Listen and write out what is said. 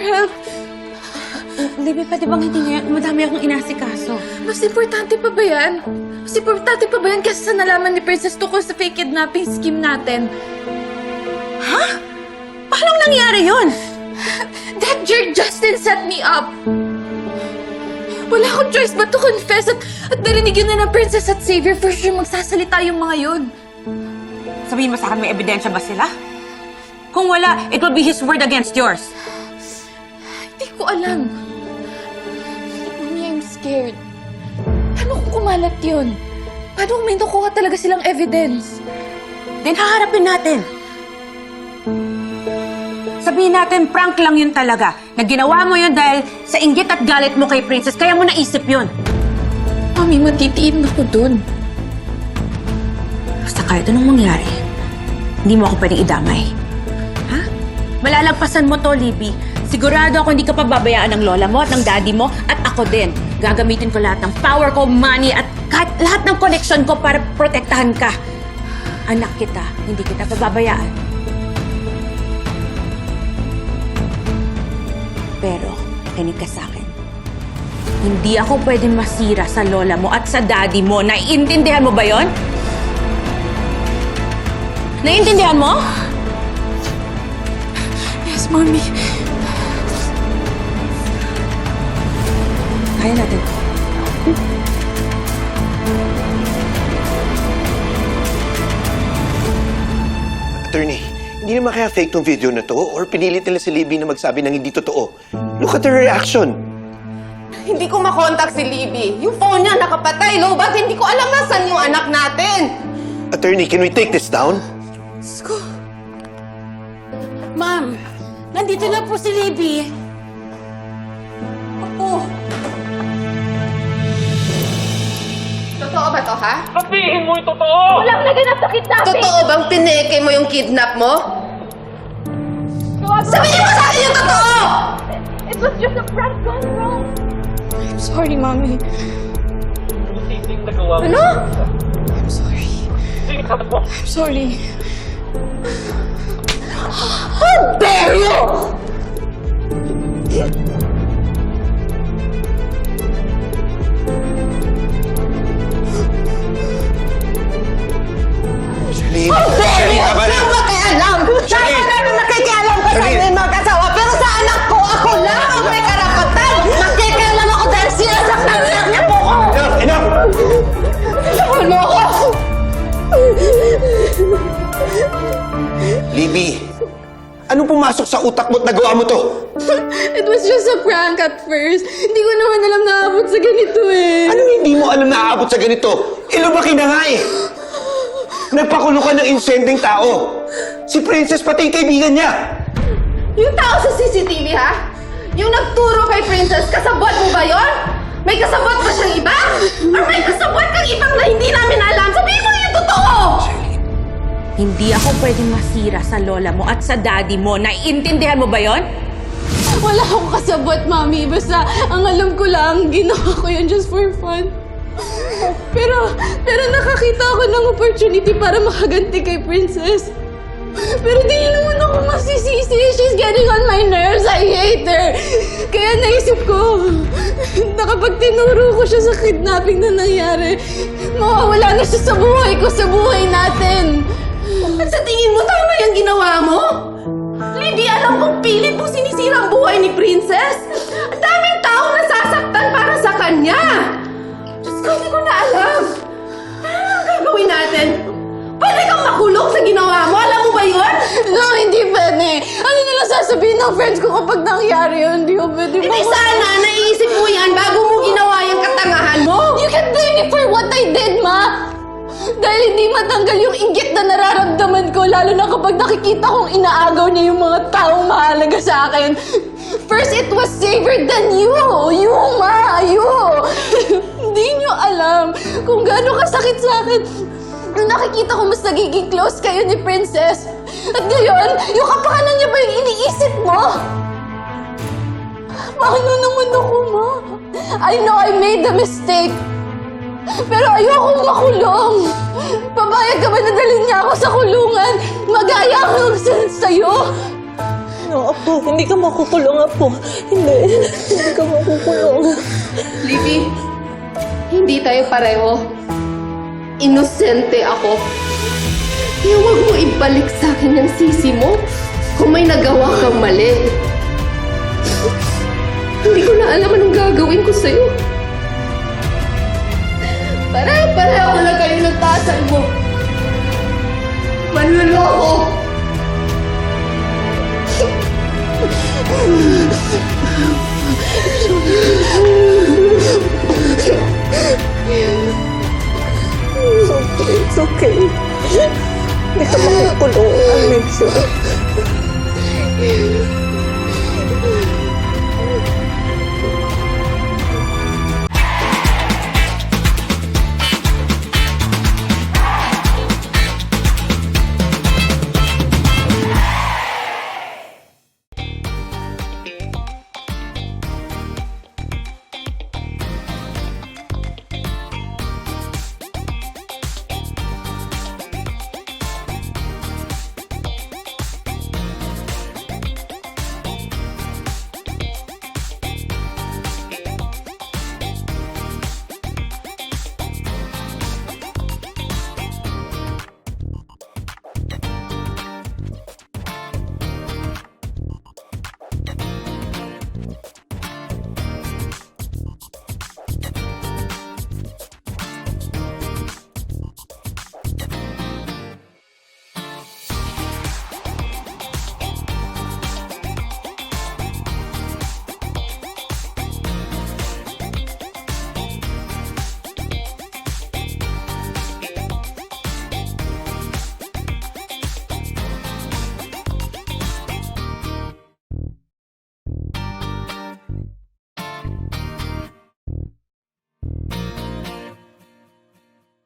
help. Libby, pwede bang hindi ngayon? Madami akong inasikaso. Mas importante pa ba yan? Mas importante pa ba yan kasi sa nalaman ni Princess tungkol sa fake kidnapping scheme natin? Paano nangyari yun? That jerk Justin set me up! Wala akong choice but to confess at, at narinig yun na ng Princess at Xavier. For sure magsasalita yung mga yun. Sabihin mo sa akin, may ebidensya ba sila? Kung wala, it will be his word against yours. Ko alam. Mommy, I'm scared. Paano kung kumalat yun? Paano kung may nakuha talaga silang evidence? Then haharapin natin. Sabihin natin, prank lang yun talaga. Na ginawa mo yun dahil sa inggit at galit mo kay Princess, kaya mo naisip yun. Mami, matitiim ako dun. Basta kahit anong mangyari, hindi mo ako pwedeng idamay. Ha? Malalagpasan mo to, Libby. Sigurado ako hindi ka pababayaan ng lola mo at ng daddy mo at ako din. Gagamitin ko lahat ng power ko, money at kahit lahat ng connection ko para protektahan ka. Anak kita, hindi kita pababayaan. Pero, kinig ka sa akin. Hindi ako pwedeng masira sa lola mo at sa daddy mo. Naiintindihan mo ba yon? Naiintindihan mo? Yes, Mommy. Kaya natin to. Attorney, hindi naman kaya fake tong video na to or pinilit nila si Libby na magsabi ng hindi totoo. Look at her reaction. Hindi ko makontak si Libby. Yung phone niya nakapatay, low bat. Hindi ko alam nasan yung anak natin. Attorney, can we take this down? Ma'am, nandito na po si Libby. Totoo ba to, ha? Sabihin mo yung totoo! Walang naganap na kidnapping! Totoo bang pineke mo yung kidnap mo? Sabihin mo sa akin yung totoo! It was just a prank gone wrong. I'm sorry, Mommy. Sising nagawa mo. Ano? I'm sorry. Sising ka mo. I'm sorry. How dare you! Anong pumasok sa utak mo at nagawa mo to? It was just a prank at first. Hindi ko naman alam na abot sa ganito eh. Anong hindi mo alam na aabot sa ganito? Ilubaki na nga eh! Nagpakulo ka ng insending tao. Si Princess pati yung kaibigan niya. Yung tao sa CCTV, ha? Yung nagturo kay Princess, kasabot mo ba yon? May kasabot ba siyang iba? Or may kasabot kang ibang na hindi namin alam? Sabihin mo yung totoo! Hindi ako pwedeng masira sa lola mo at sa daddy mo. Naiintindihan mo ba yon? Wala akong kasabot, Mami. Basta, ang alam ko lang, ginawa ko yun just for fun. Pero, pero nakakita ako ng opportunity para makaganti kay Princess. Pero di naman ako masisisi. She's getting on my nerves. I hate her. Kaya naisip ko, na kapag tinuro ko siya sa kidnapping na nangyari, mawawala na siya sa buhay ko, sa buhay natin. At sa tingin mo, tama yung ginawa mo? Libby, alam kong pilit mong sinisira ang buhay ni Princess. Ang daming tao nasasaktan para sa kanya. Diyos ko, hindi ko na alam. Ano ang gagawin natin? Pwede kang makulong sa ginawa mo. Alam mo ba yun? No, hindi pwede. Ano nila sasabihin ng friends ko kapag nangyari yun? Hindi ko pwede. Hindi sana naiisip mo yan bago mo ginawa yung katangahan mo. You can blame me for what I did, ma! Dahil hindi matanggal yung inggit na nararamdaman ko, lalo na kapag nakikita kong inaagaw niya yung mga taong mahalaga sa akin. First, it was Xavier, then you! You, ma! You! hindi niyo alam kung gaano kasakit sa akin. Nung nakikita ko mas nagiging close kayo ni Princess. At ngayon, yung kapakanan niya ba yung iniisip mo? Paano naman ako, ma? I know I made a mistake. Pero ayokong makulong. Papayag ka ba na dalhin niya ako sa kulungan? Magaya ako sa sa'yo? No, Apo, hindi ka makukulong, Apo. Hindi. Hindi ka makukulong. Libby, hindi tayo pareho. Inosente ako. Kaya huwag mo ibalik sa akin yung sisi mo kung may nagawa kang mali. Hindi ko na alam anong gagawin ko sa'yo. Tasal mo. Manluloko! It's okay. It's okay. Hindi ka makukulong. Make sure.